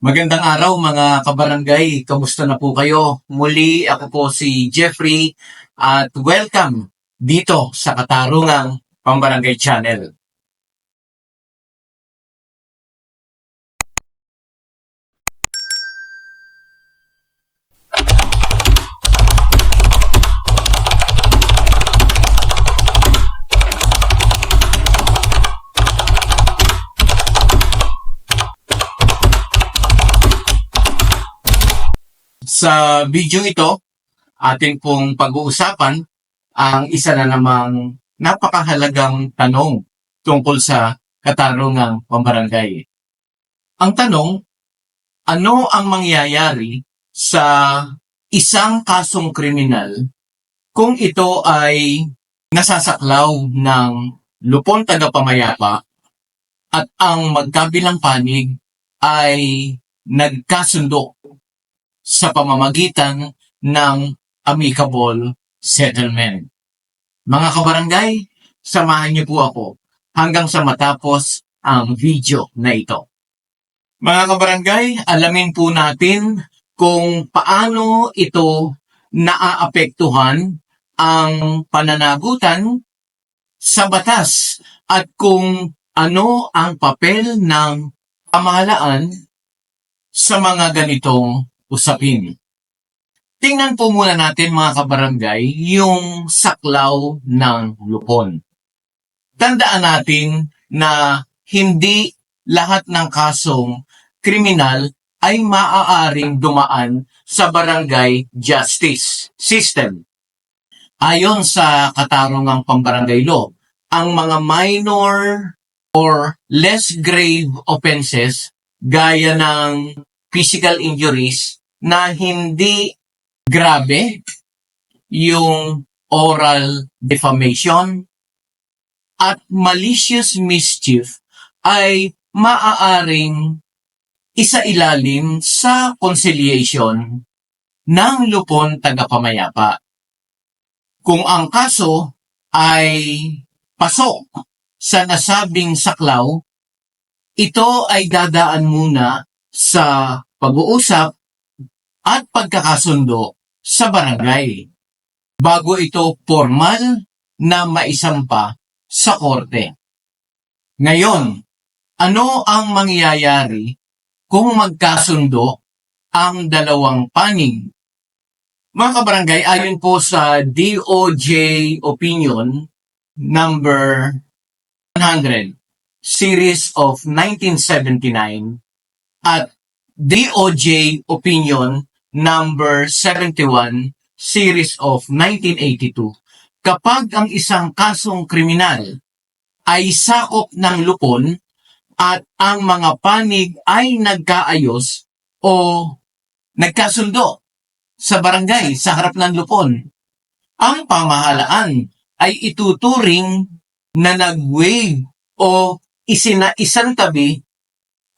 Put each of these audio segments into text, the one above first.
Magandang araw mga kabarangay. Kamusta na po kayo? Muli ako po si Jeffrey at welcome dito sa Katarungang Pambarangay Channel. Sa video ito, ating pong pag-uusapan ang isa na namang napakahalagang tanong tungkol sa katarungang pambarangay. Ang tanong, ano ang mangyayari sa isang kasong kriminal kung ito ay nasasaklaw ng lupon tagapamayapa at ang magkabilang panig ay nagkasundo sa pamamagitan ng amicable settlement. Mga kabarangay, samahan niyo po ako hanggang sa matapos ang video na ito. Mga kabarangay, alamin po natin kung paano ito naaapektuhan ang pananagutan sa batas at kung ano ang papel ng pamahalaan sa mga ganitong usapin. Tingnan po muna natin mga kabarangay yung saklaw ng lupon. Tandaan natin na hindi lahat ng kasong kriminal ay maaaring dumaan sa barangay justice system. Ayon sa katarungang pambarangay law, ang mga minor or less grave offenses gaya ng physical injuries na hindi grabe yung oral defamation at malicious mischief ay maaaring isa ilalim sa conciliation ng lupon tagapamayapa. Kung ang kaso ay pasok sa nasabing saklaw, ito ay dadaan muna sa pag-uusap at pagkakasundo sa barangay bago ito formal na maisampa sa korte. Ngayon, ano ang mangyayari kung magkasundo ang dalawang panig? Mga kabarangay, ayon po sa DOJ opinion number 100, series of 1979 at DOJ Opinion number 71 series of 1982 kapag ang isang kasong kriminal ay sakop ng lupon at ang mga panig ay nagkaayos o nagkasundo sa barangay sa harap ng lupon. Ang pamahalaan ay ituturing na nag-waive o isina tabi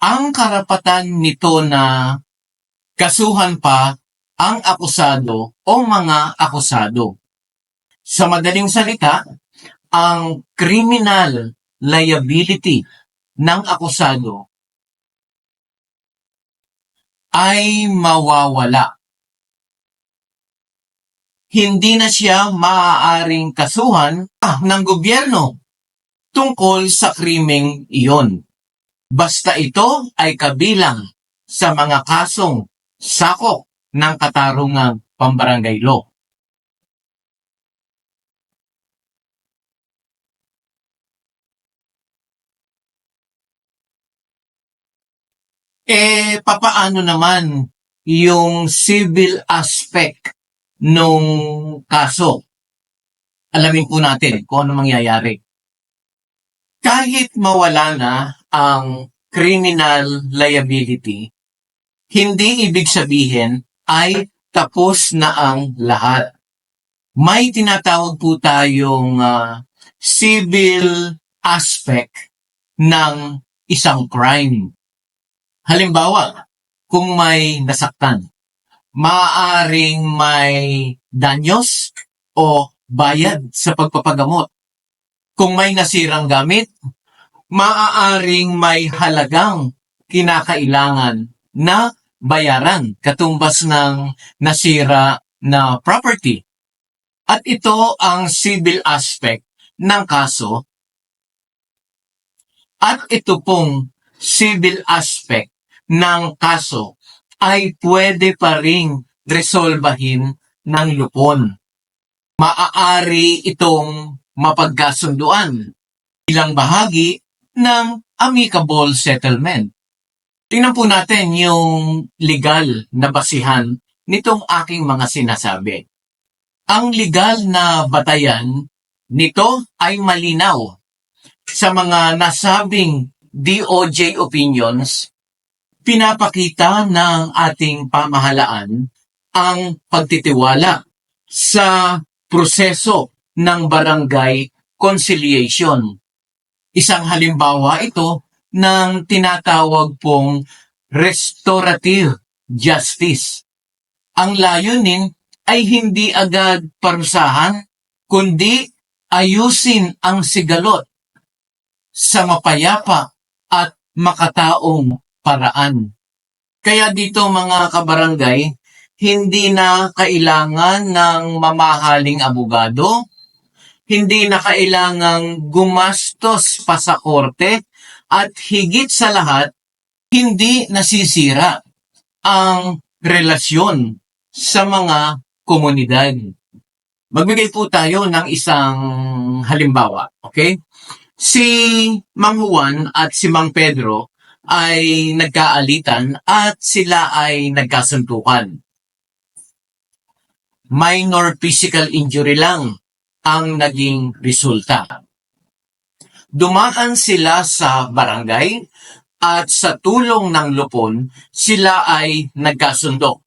ang karapatan nito na kasuhan pa ang akusado o mga akusado. Sa madaling salita, ang criminal liability ng akusado ay mawawala. Hindi na siya maaaring kasuhan ah, ng gobyerno tungkol sa krimeng iyon. Basta ito ay kabilang sa mga kasong sakop ng katarungang pambarangay law. Eh, papaano naman yung civil aspect nung kaso? Alamin po natin kung ano mangyayari. Kahit mawala na ang criminal liability, hindi ibig sabihin ay tapos na ang lahat. May tinatawag po tayong ah, civil aspect ng isang crime. Halimbawa, kung may nasaktan, maaaring may danyos o bayad sa pagpapagamot. Kung may nasirang gamit, maaaring may halagang kinakailangan na bayaran katumbas ng nasira na property. At ito ang civil aspect ng kaso. At ito pong civil aspect ng kaso ay pwede pa ring resolbahin ng lupon. Maaari itong mapagkasunduan bilang bahagi ng amicable settlement. Tingnan po natin yung legal na basihan nitong aking mga sinasabi. Ang legal na batayan nito ay malinaw. Sa mga nasabing DOJ opinions, pinapakita ng ating pamahalaan ang pagtitiwala sa proseso ng barangay conciliation. Isang halimbawa ito ng tinatawag pong restorative justice. Ang layunin ay hindi agad parusahan, kundi ayusin ang sigalot sa mapayapa at makataong paraan. Kaya dito mga kabarangay, hindi na kailangan ng mamahaling abogado, hindi na kailangang gumastos pa sa korte, at higit sa lahat, hindi nasisira ang relasyon sa mga komunidad. Magbigay po tayo ng isang halimbawa, okay? Si Mang Juan at si Mang Pedro ay nagkaalitan at sila ay nagkasuntukan. Minor physical injury lang ang naging resulta. Dumaan sila sa barangay at sa tulong ng lupon, sila ay nagkasundo.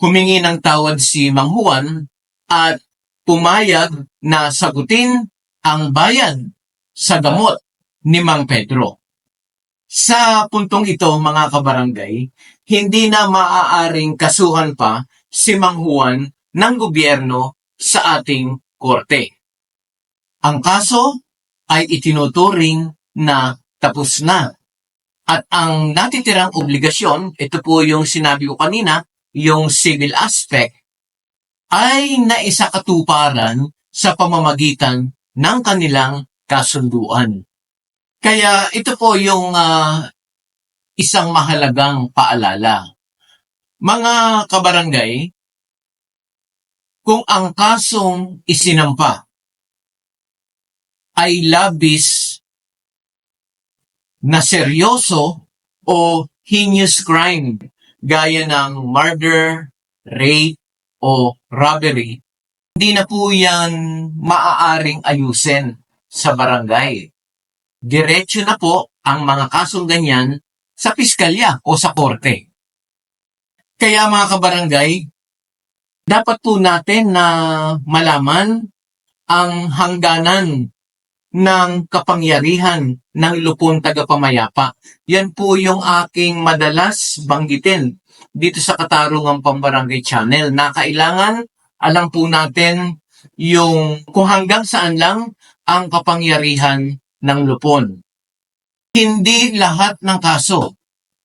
Humingi ng tawad si Mang Juan at pumayag na sagutin ang bayad sa gamot ni Mang Pedro. Sa puntong ito, mga kabarangay, hindi na maaaring kasuhan pa si Mang Juan ng gobyerno sa ating korte. Ang kaso ay itinuturing na tapos na. At ang natitirang obligasyon, ito po yung sinabi ko kanina, yung civil aspect, ay naisakatuparan sa pamamagitan ng kanilang kasunduan. Kaya ito po yung ah, isang mahalagang paalala. Mga kabarangay, kung ang kasong isinampa ay labis na seryoso o heinous crime gaya ng murder, rape, o robbery, hindi na po yan maaaring ayusin sa barangay. Diretso na po ang mga kasong ganyan sa piskalya o sa korte. Kaya mga kabarangay, dapat po natin na malaman ang hangganan ng kapangyarihan ng lupon tagapamayapa. Yan po yung aking madalas banggitin dito sa Katarungang Pambarangay Channel na kailangan alam po natin yung kung hanggang saan lang ang kapangyarihan ng lupon. Hindi lahat ng kaso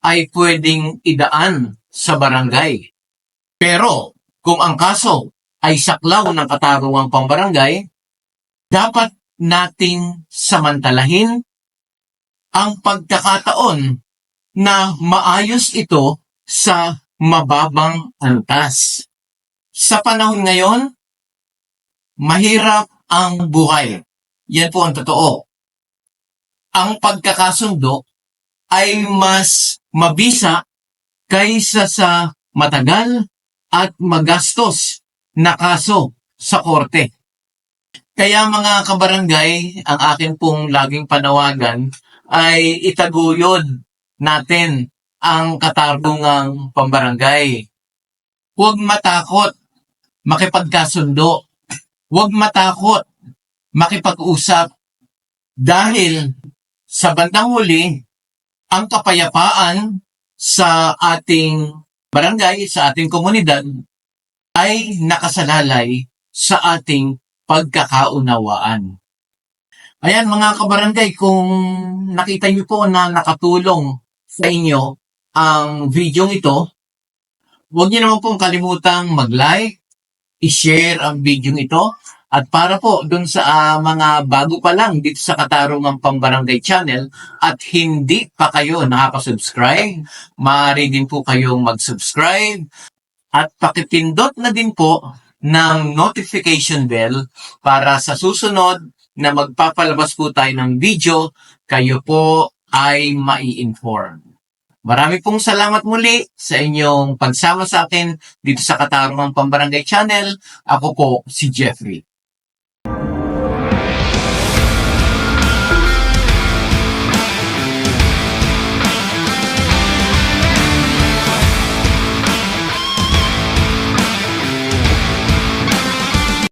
ay pwedeng idaan sa barangay. Pero kung ang kaso ay saklaw ng katarungang pambarangay, dapat nating samantalahin ang pagkakataon na maayos ito sa mababang antas. Sa panahon ngayon, mahirap ang buhay. Yan po ang totoo. Ang pagkakasundo ay mas mabisa kaysa sa matagal at magastos na kaso sa korte. Kaya mga kabarangay, ang akin pong laging panawagan ay itaguyod natin ang katarungang pambarangay. Huwag matakot makipagkasundo. Huwag matakot makipag-usap dahil sa bandang huli, ang kapayapaan sa ating barangay, sa ating komunidad, ay nakasalalay sa ating pagkakaunawaan. Ayan mga kabarangay, kung nakita niyo po na nakatulong sa inyo ang video ito, huwag niyo naman pong kalimutang mag-like, i-share ang video ito, at para po dun sa ah, mga bago pa lang dito sa Katarungang Pambarangay Channel at hindi pa kayo nakaka-subscribe, maaari din po kayong mag-subscribe at pakipindot na din po ng notification bell para sa susunod na magpapalabas po tayo ng video, kayo po ay mai-inform. Marami pong salamat muli sa inyong pagsama sa akin dito sa Katarungang Pambarangay Channel. Ako po si Jeffrey.